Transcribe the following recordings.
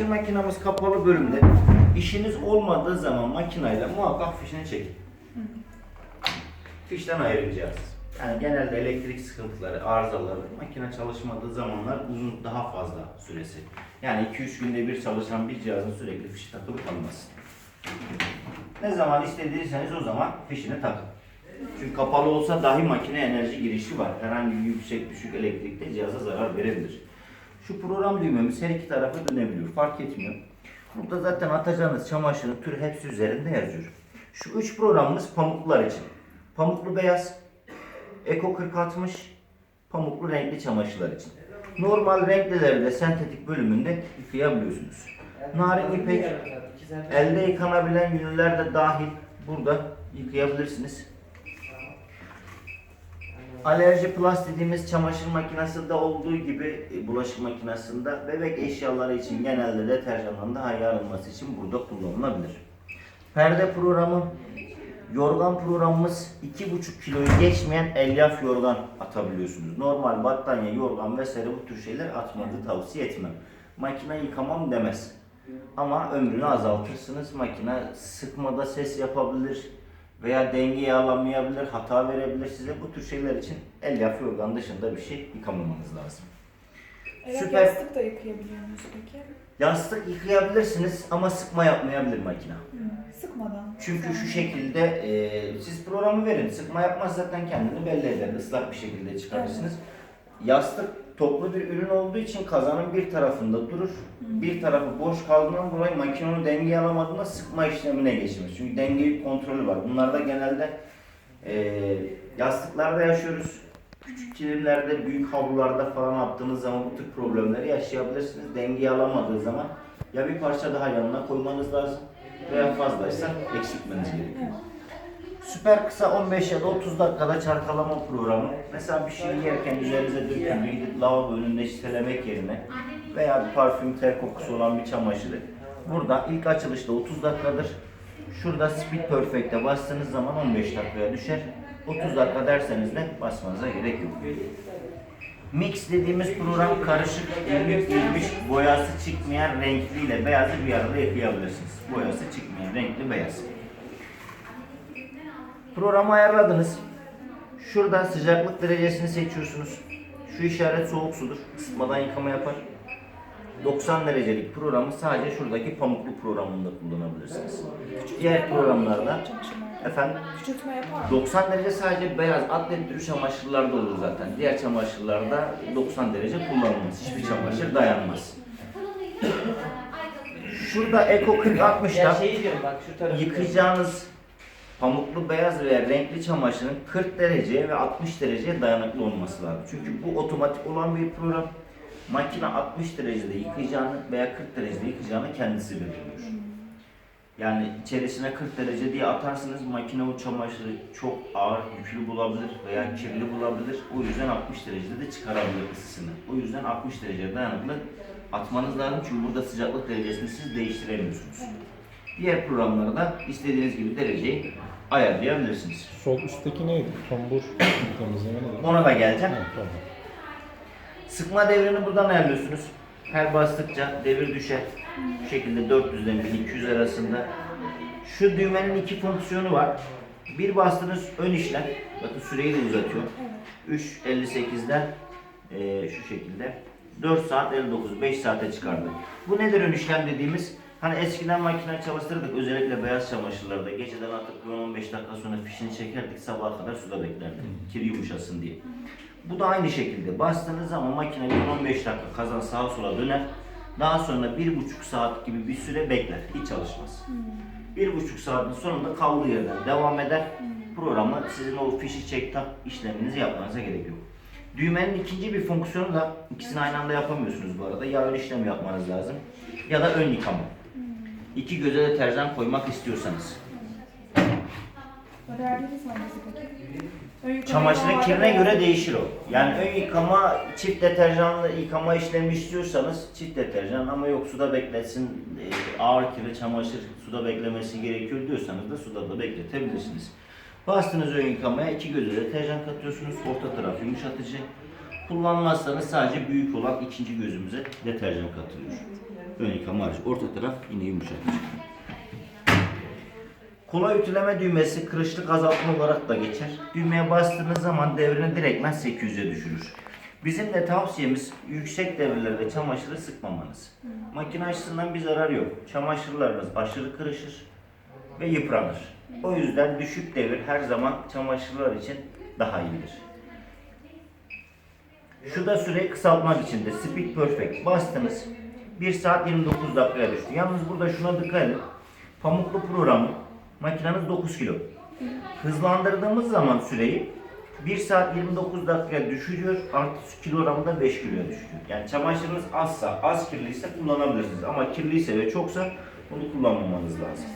Çamaşır makinamız kapalı bölümde. İşiniz olmadığı zaman makinayla muhakkak fişini çekin. Fişten ayıracağız. Yani genelde elektrik sıkıntıları, arızaları, makine çalışmadığı zamanlar uzun daha fazla süresi. Yani 2-3 günde bir çalışan bir cihazın sürekli fişi takılı kalması. Ne zaman istediyseniz o zaman fişini takın. Çünkü kapalı olsa dahi makine enerji girişi var. Herhangi bir yüksek düşük elektrikte cihaza zarar verebilir. Şu program düğmemiz her iki tarafa dönebiliyor. Fark etmiyor. Burada zaten atacağınız çamaşırın türü hepsi üzerinde yazıyor. Şu üç programımız pamuklular için. Pamuklu beyaz, Eko 4060, pamuklu renkli çamaşırlar için. Normal renklileri sentetik bölümünde yıkayabiliyorsunuz. Narin ipek, elde yıkanabilen yünler de dahil burada yıkayabilirsiniz. Alerji Plus dediğimiz çamaşır makinesinde olduğu gibi e, bulaşık makinesinde bebek eşyaları için genelde iyi arınması için burada kullanılabilir. Perde programı, yorgan programımız 2,5 kiloyu geçmeyen elyaf yorgan atabiliyorsunuz. Normal battaniye, yorgan vesaire bu tür şeyler atmanızı tavsiye etmem. Makine yıkamam demez. Ama ömrünü azaltırsınız. Makine sıkmada ses yapabilir veya dengeyi alamayabilir, hata verebilir size. Bu tür şeyler için elyaf yorgan dışında bir şey yıkamamanız lazım. Evet, Süper. yastık da yıkayabiliyor muyuz peki? Yastık yıkayabilirsiniz ama sıkma yapmayabilir makine. Hı, Sıkmadan. Çünkü şu şekilde e, siz programı verin. Sıkma yapmaz zaten kendini belli eder. Islak bir şekilde çıkarırsınız. Yastık toplu bir ürün olduğu için kazanın bir tarafında durur. Bir tarafı boş kaldığından dolayı makine onu dengeye alamadığında sıkma işlemine geçmez. Çünkü denge kontrolü var. Bunlarda genelde e, yastıklarda yaşıyoruz. Küçük kilimlerde, büyük havlularda falan attığınız zaman bu tür problemleri yaşayabilirsiniz. Dengeyi alamadığı zaman ya bir parça daha yanına koymanız lazım veya fazlaysa eksiltmeniz gerekiyor. Süper kısa 15 ya da 30 dakikada çarkalama programı. Mesela bir şey yerken üzerinize döküldü gidip lavabo önünde çitelemek yerine veya bir parfüm ter kokusu olan bir çamaşırı. Burada ilk açılışta 30 dakikadır. Şurada Speed Perfect'e bastığınız zaman 15 dakikaya düşer. 30 dakika derseniz de basmanıza gerek yok. Mix dediğimiz program karışık, ilmek ilmiş, boyası çıkmayan renkliyle beyazı bir arada yıkayabilirsiniz. Boyası çıkmayan renkli beyaz. Programı ayarladınız. Şurada sıcaklık derecesini seçiyorsunuz. Şu işaret soğuk sudur. Isıtmadan yıkama yapar. 90 derecelik programı sadece şuradaki pamuklu programında kullanabilirsiniz. Diğer programlarda efendim Küçültme yapar mı? 90 derece sadece beyaz atlet türü çamaşırlarda olur zaten. Diğer çamaşırlarda 90 derece kullanılmaz. Hiçbir çamaşır dayanmaz. Şurada Eko 4060'da Ya şeyi diyorum bak şu tarafı. yıkayacağınız pamuklu beyaz veya renkli çamaşırın 40 dereceye ve 60 dereceye dayanıklı olması lazım. Çünkü bu otomatik olan bir program. Makine 60 derecede yıkayacağını veya 40 derecede yıkayacağını kendisi belirliyor. Yani içerisine 40 derece diye atarsınız makine o çamaşırı çok ağır yüklü bulabilir veya kirli bulabilir. O yüzden 60 derecede de çıkarabilir ısısını. O yüzden 60 derece dayanıklı atmanız lazım çünkü burada sıcaklık derecesini siz değiştiremiyorsunuz. Diğer programlarda istediğiniz gibi dereceyi ayarlayabilirsiniz. Sol üstteki neydi? Tombur temizleme neydi? Ona da geleceğim. Ha, tamam. Sıkma devrini buradan ayarlıyorsunuz. Her bastıkça devir düşer. Bu şekilde 400'den 1200 arasında. Şu düğmenin iki fonksiyonu var. Bir bastınız ön işlem. Bakın süreyi de uzatıyor. 3.58'den eee, şu şekilde 4 saat 59 5 saate çıkardı. Bu nedir ön işlem dediğimiz? Hani eskiden makine çalıştırdık özellikle beyaz çamaşırlarda geceden atıp 15 dakika sonra fişini çekerdik sabaha kadar suda beklerdik kir yumuşasın diye. Bu da aynı şekilde bastığınız zaman makine 15 dakika kazan sağa sola döner. Daha sonra 1,5 saat gibi bir süre bekler. Hiç çalışmaz. Bir buçuk saatin sonunda kaldığı yerden devam eder. Programı sizin o fişi çek tak işleminizi yapmanıza gerek yok. Düğmenin ikinci bir fonksiyonu da ikisini aynı anda yapamıyorsunuz bu arada. Ya ön işlem yapmanız lazım ya da ön yıkama. İki göze deterjan koymak istiyorsanız. Çamaşırın kirine göre değişir o. Yani ön yıkama, çift deterjanlı yıkama işlemi istiyorsanız çift deterjan ama yok suda bekletsin, e, ağır kirli çamaşır suda beklemesi gerekiyor diyorsanız da suda da bekletebilirsiniz. Bastınız ön yıkamaya iki göze deterjan katıyorsunuz, orta taraf yumuşatıcı. Kullanmazsanız sadece büyük olan ikinci gözümüze deterjan katılıyor. Ön yıkama hariç. Orta taraf yine yumuşak. Kolay ütüleme düğmesi kırışlık azaltma olarak da geçer. Düğmeye bastığınız zaman devrini direktmen 800'e düşürür. Bizim de tavsiyemiz yüksek devirlerde çamaşırı sıkmamanız. Makine açısından bir zarar yok. Çamaşırlarınız aşırı kırışır ve yıpranır. O yüzden düşük devir her zaman çamaşırlar için daha iyidir. Şu da süreyi kısaltmak için de Speed Perfect bastınız. 1 saat 29 dakikaya düştü. Yalnız burada şuna dikkat edin. Pamuklu programı makineniz 9 kilo. Hızlandırdığımız zaman süreyi 1 saat 29 dakikaya düşürüyor. Artı kilo oranında 5 kiloya düşüyor. Yani çamaşırınız azsa, az kirliyse kullanabilirsiniz. Ama kirliyse ve çoksa bunu kullanmamanız lazım.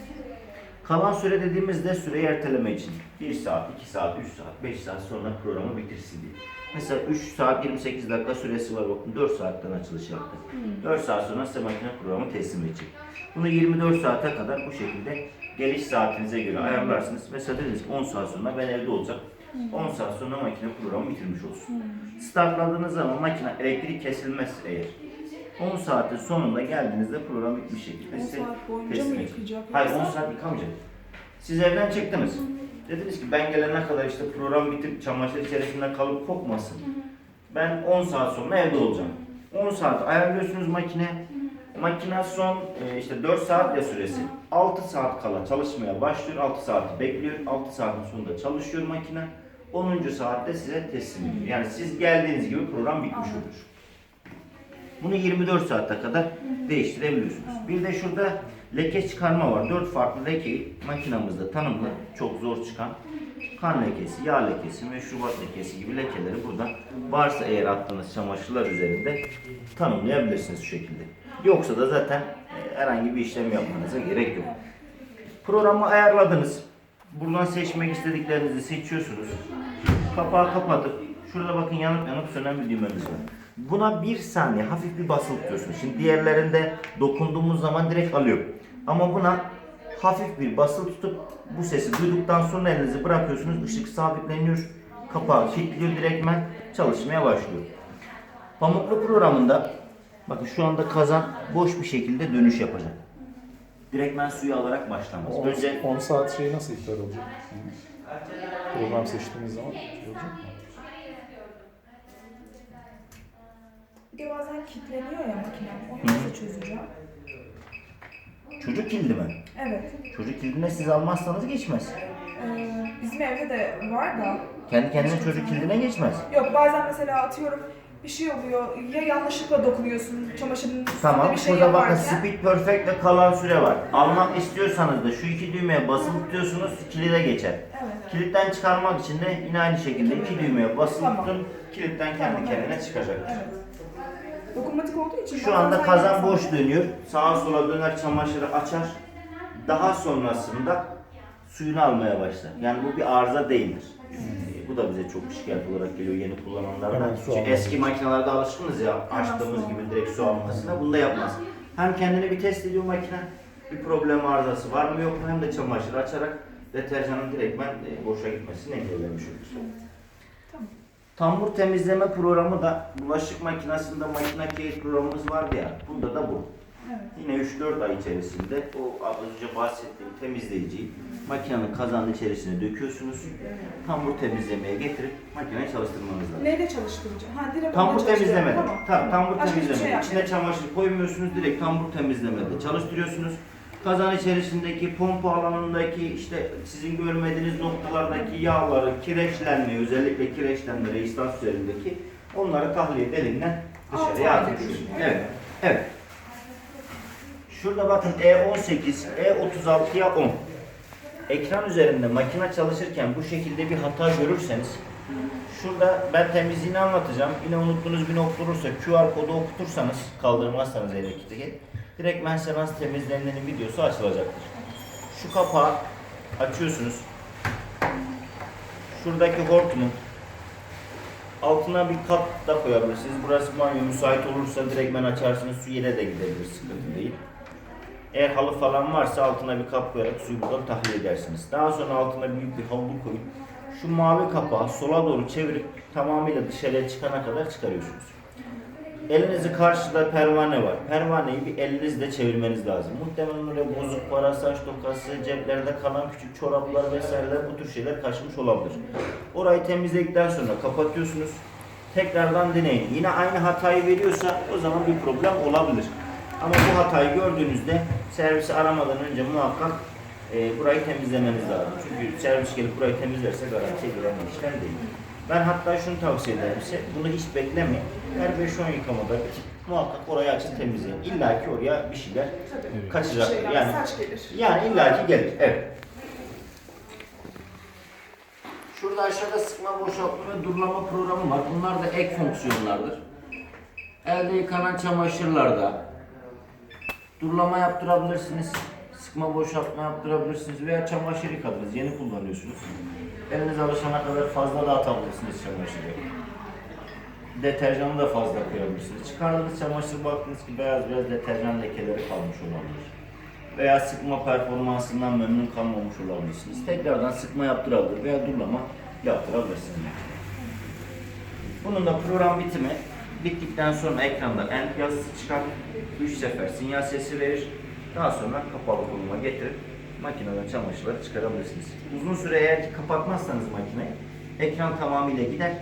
Kalan süre dediğimizde süreyi erteleme için. 1 saat, 2 saat, 3 saat, 5 saat sonra programı bitirsin diye. Mesela 3 saat 28 dakika süresi var bakın 4 saatten açılış yaptı. 4 saat sonra size makine programı teslim edecek. Bunu 24 saate kadar bu şekilde geliş saatinize göre ayarlarsınız. Mesela dediniz ki 10 saat sonra ben evde olacağım. 10 saat sonra makine programı bitirmiş olsun. Startladığınız zaman makine elektrik kesilmez eğer. 10 saatin sonunda geldiğinizde program bitmiş şekilde 10 size saat boyunca teslim mı edecek. yıkayacak? Hayır 10 yoksa? saat yıkamayacak. Siz evden çıktınız. Dediniz ki ben gelene kadar işte program bitip çamaşır içerisinde kalıp kokmasın. Ben 10 saat sonra evde olacağım. 10 saat ayarlıyorsunuz makine. Makine son e, işte 4 saat ya süresi. 6 saat kala çalışmaya başlıyor. 6 saati bekliyor. 6 saatin sonunda çalışıyor makine. 10. saatte size teslim ediyor. Yani siz geldiğiniz gibi program bitmiş Anladım. olur. Bunu 24 saate kadar değiştirebiliyorsunuz. Bir de şurada leke çıkarma var. 4 farklı lekeyi makinamızda tanımlı, çok zor çıkan kan lekesi, yağ lekesi, meşrubat lekesi gibi lekeleri burada varsa eğer attığınız çamaşırlar üzerinde tanımlayabilirsiniz şu şekilde. Yoksa da zaten e, herhangi bir işlem yapmanıza gerek yok. Programı ayarladınız. Buradan seçmek istediklerinizi seçiyorsunuz. Kapağı kapatıp şurada bakın yanıp yanıp sönen bir düğmemiz var. Buna bir saniye hafif bir basılı tutuyorsunuz. Şimdi diğerlerinde dokunduğumuz zaman direkt alıyor. Ama buna hafif bir basılı tutup bu sesi duyduktan sonra elinizi bırakıyorsunuz. Işık sabitleniyor. Kapağı kilitliyor direktmen çalışmaya başlıyor. Pamuklu programında bakın şu anda kazan boş bir şekilde dönüş yapacak. Direktmen suyu alarak başlamaz. 10, Önce 10 saat şey nasıl iptal olacak? Program seçtiğimiz zaman olacak mı? Bir de bazen kilitleniyor ya makine. Onu nasıl çözeceğim? çocuk kilidi mi? Evet. Çocuk kilidine siz almazsanız geçmez. Ee, bizim evde de var da. Kendi kendine çocuk kilidine geçmez. Yok bazen mesela atıyorum bir şey oluyor ya yanlışlıkla dokunuyorsun çamaşırın üstünde Tamam, bir şey burada bakın yaparken. Speed Perfect ve kalan süre var. Almak istiyorsanız da şu iki düğmeye basılı tutuyorsunuz, kilide geçer. Evet. Kilitten çıkarmak için de yine aynı şekilde iki düğmeye basılı Tamam. tutun, kilitten kendi Tamam, kendine evet. çıkacaktır. Evet. Dokunmatik olduğu için Şu bazen anda kazan boş dönüyor. Sağa sola döner çamaşırı açar. Daha sonrasında suyunu almaya başlar. Yani bu bir arıza değildir. Ee, Bu da bize çok şikayet olarak geliyor yeni kullananlarda. Hemen su Çünkü eski makinelerde alışkınız ya açtığımız gibi direkt su almasına. Bunu da yapmaz. Hem kendini bir test ediyor makine. Bir problem arızası var mı yok mu hem de çamaşır açarak deterjanın direktmen e, boşa gitmesini engellemiş olur. Tamam. Tambur temizleme programı da bulaşık makinesinde makine keyif programımız vardı ya. Bunda da bu. Evet. Yine 3-4 ay içerisinde o az önce bahsettiğim temizleyiciyi makinenin kazanın içerisine döküyorsunuz. Tambur temizlemeye getirip makineyi çalıştırmanız lazım. Neyle çalıştıracağım? Ha direkt Tambur onunla temizlemede. Tamam. Tabii tambur Başka hiçbir şey İçine çamaşır koymuyorsunuz direkt tambur temizlemede çalıştırıyorsunuz. Kazan içerisindeki pompa alanındaki işte sizin görmediğiniz noktalardaki yağları, kireçlenmeyi özellikle kireçlenme reistans üzerindeki onları tahliye elinden dışarıya aydır. Evet. Evet. Şurada bakın E E18, E36'ya 10. Ekran üzerinde makine çalışırken bu şekilde bir hata görürseniz şurada ben temizliğini anlatacağım. Yine unuttuğunuz bir nokta olursa QR kodu okutursanız kaldırmazsanız eldeki direkt mensenans temizlenmenin videosu açılacaktır. Şu kapağı açıyorsunuz. Şuradaki hortumun altına bir kat da koyabilirsiniz. Burası banyo müsait olursa direktmen açarsınız. Su yine de gidebilir. Sıkıntı değil. Eğer halı falan varsa altına bir kap koyarak suyu buradan tahliye edersiniz. Daha sonra altına büyük bir havlu koyup şu mavi kapağı sola doğru çevirip tamamıyla dışarıya çıkana kadar çıkarıyorsunuz. Elinizin karşıda pervane var. Pervaneyi bir elinizle çevirmeniz lazım. Muhtemelen oraya bozuk para, saç tokası, ceplerde kalan küçük çoraplar vesaireler bu tür şeyler kaçmış olabilir. Orayı temizledikten sonra kapatıyorsunuz. Tekrardan deneyin. Yine aynı hatayı veriyorsa o zaman bir problem olabilir. Ama bu hatayı gördüğünüzde servisi aramadan önce muhakkak e, burayı temizlemeniz lazım. Çünkü servis gelip burayı temizlerse garantiye giren bir işlem değil. Ben hatta şunu tavsiye ederim size, bunu hiç beklemeyin. Her 5-10 yıkamada muhakkak orayı açın temizleyin. İlla ki oraya bir şeyler Tabii. kaçacaktır. Şeyler, Yani, saç gelir. yani illa ki gelir. Evet. Şurada aşağıda sıkma boşaltma ve durulama programı var. Bunlar da ek fonksiyonlardır. Elde yıkanan çamaşırlarda durulama yaptırabilirsiniz. Sıkma boşaltma yaptırabilirsiniz veya çamaşır yıkadınız, yeni kullanıyorsunuz. Eliniz alışana kadar fazla da atabilirsiniz çamaşırı. Deterjanı da fazla koyabilirsiniz. Çıkardığınız çamaşır baktınız ki beyaz beyaz deterjan lekeleri kalmış olabilir. Veya sıkma performansından memnun kalmamış olabilirsiniz. Tekrardan sıkma yaptırabilir veya durulama yaptırabilirsiniz. Bunun da program bitimi bittikten sonra ekranda end yazısı çıkar. 3 sefer sinyal sesi verir. Daha sonra kapalı konuma getirip makineden çamaşırları çıkarabilirsiniz. Uzun süre eğer ki kapatmazsanız makineyi ekran tamamıyla gider.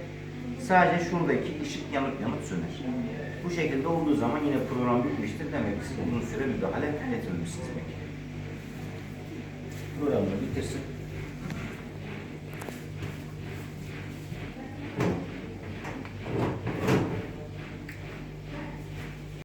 Sadece şuradaki ışık yanıp yanıp söner. Bu şekilde olduğu zaman yine program bitmiştir. Demek ki siz uzun süre müdahale etmemişsiniz. Programı bitirsin.